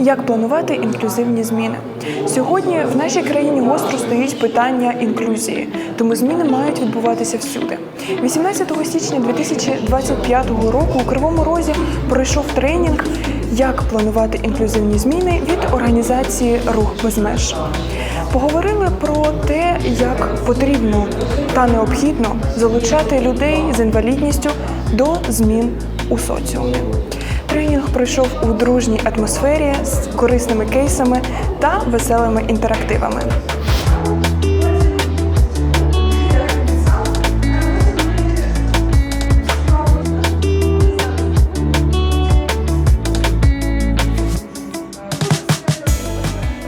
Як планувати інклюзивні зміни? Сьогодні в нашій країні гостро стоїть питання інклюзії, тому зміни мають відбуватися всюди. 18 січня 2025 року у Кривому Розі пройшов тренінг Як планувати інклюзивні зміни від організації Рух без меж. Поговорили про те, як потрібно та необхідно залучати людей з інвалідністю до змін у соціумі. Тренінг пройшов у дружній атмосфері з корисними кейсами та веселими інтерактивами.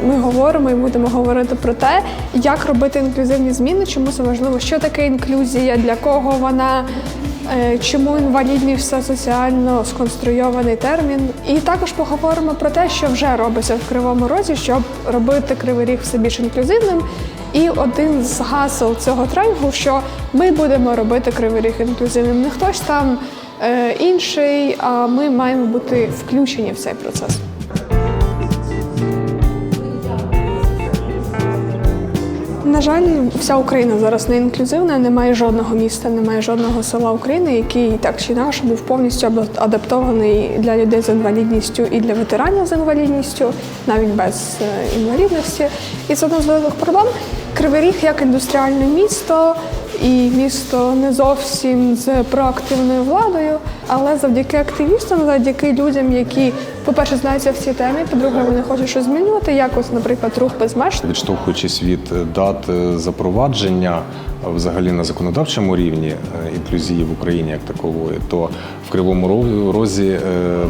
Ми говоримо і будемо говорити про те, як робити інклюзивні зміни, чому це важливо, що таке інклюзія, для кого вона, чому інвалідність це соціально сконструйований термін. І також поговоримо про те, що вже робиться в Кривому Розі, щоб робити Кривий Ріг все більш інклюзивним. І один з гасел цього тренінгу, що ми будемо робити Кривий Ріг інклюзивним. Не хтось там е, інший, а ми маємо бути включені в цей процес. На жаль, вся Україна зараз не інклюзивна, немає жодного міста, немає жодного села України, який так чи інакше був повністю адаптований для людей з інвалідністю і для ветеранів з інвалідністю, навіть без е, інвалідності. І це одна з великих проблем. Кривий Ріг як індустріальне місто і місто не зовсім з проактивною владою, але завдяки активістам, завдяки людям, які, по-перше, знаються в цій темі, по-друге, вони хочуть щось змінювати, як ось, наприклад, рух без меж. Відштовхуючись від е, дат е, запровадження е, взагалі на законодавчому рівні інклюзії в Україні як такової, то в Кривому Ро- Розі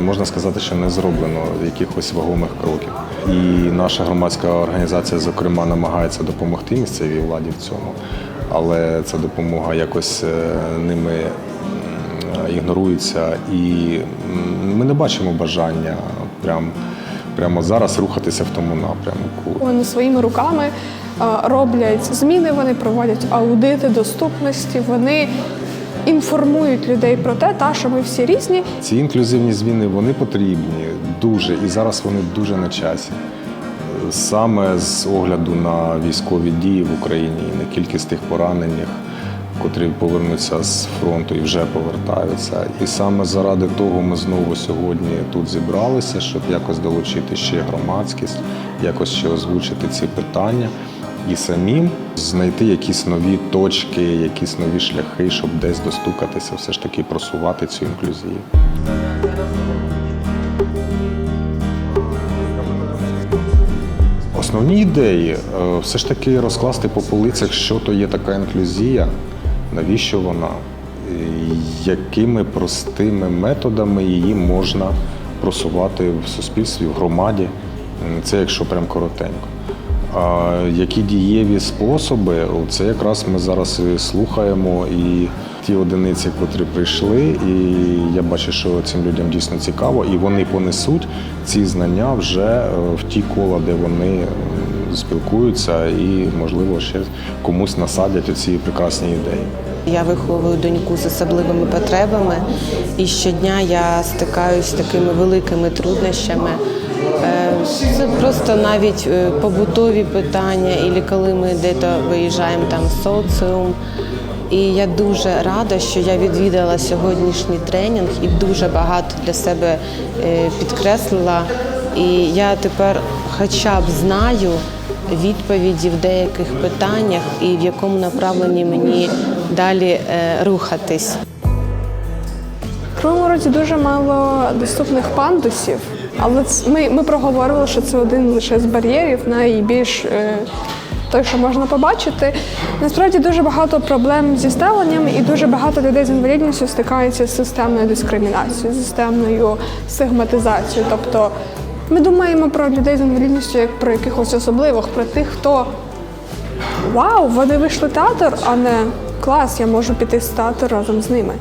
можна сказати, що не зроблено якихось вагомих кроків. І наша громадська організація, зокрема, намагається допомогти місцевій владі в цьому, але ця допомога якось ними м, ігнорується, і ми не бачимо бажання прям. Прямо зараз рухатися в тому напрямку. Вони своїми руками е, роблять зміни, вони проводять аудити доступності, вони інформують людей про те, та що ми всі різні. Ці інклюзивні зміни вони потрібні дуже, і зараз вони дуже на часі. Саме з огляду на військові дії в Україні, і на кількість тих поранених, котрі повернуться з фронту і вже повертаються. І саме заради того ми знову сьогодні тут зібралися, щоб якось долучити ще громадськість, якось ще озвучити ці питання і самим знайти якісь нові точки, якісь нові шляхи, щоб десь достукатися, все ж таки просувати цю інклюзію. Основні ідеї е, все ж таки розкласти по полицях, що то є така інклюзія, навіщо вона, якими простими методами її можна просувати в суспільстві, в громаді. Це якщо прям коротенько. А які дієві способи, це якраз ми зараз і слухаємо і ті одиниці, котрі прийшли, і я бачу, що цим людям дійсно цікаво, і вони понесуть ці знання вже е, в ті кола, де вони спілкуються, і можливо ще комусь насадять оці прекрасні ідеї. Я виховую доньку з особливими потребами, і щодня я стикаюся з такими великими труднощами. Е, Це просто навіть е, побутові питання, і коли ми десь виїжджаємо там в соціум. І я дуже рада, що я відвідала сьогоднішній тренінг і дуже багато для себе е, підкреслила. І я тепер хоча б знаю відповіді в деяких питаннях і в якому направленні мені далі е, рухатись. В Кривому Розі дуже мало доступних пандусів, але ми, ми проговорили, що це один лише з бар'єрів, найбільш е, той, що можна побачити. Насправді дуже багато проблем зі ставленням, і дуже багато людей з інвалідністю стикаються з системною дискримінацією, з системною стигматизацією. Тобто ми думаємо про людей з інвалідністю як про якихось особливих, про тих, хто вау, вони вийшли в театр, а не клас, я можу піти з театру разом з ними.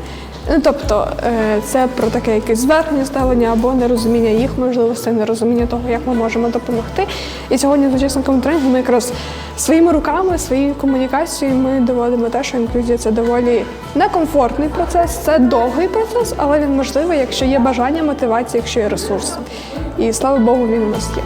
Ну, тобто е, це про таке якесь зверхнє ставлення або нерозуміння їх можливостей, нерозуміння того, як ми можемо допомогти. І сьогодні з учасниками тренінгу ми якраз своїми руками, своєю комунікацією ми доводимо те, що інклюзія це доволі некомфортний процес, це довгий процес, але він можливий, якщо є бажання, мотивація, якщо є ресурси. І слава Богу, він у нас є.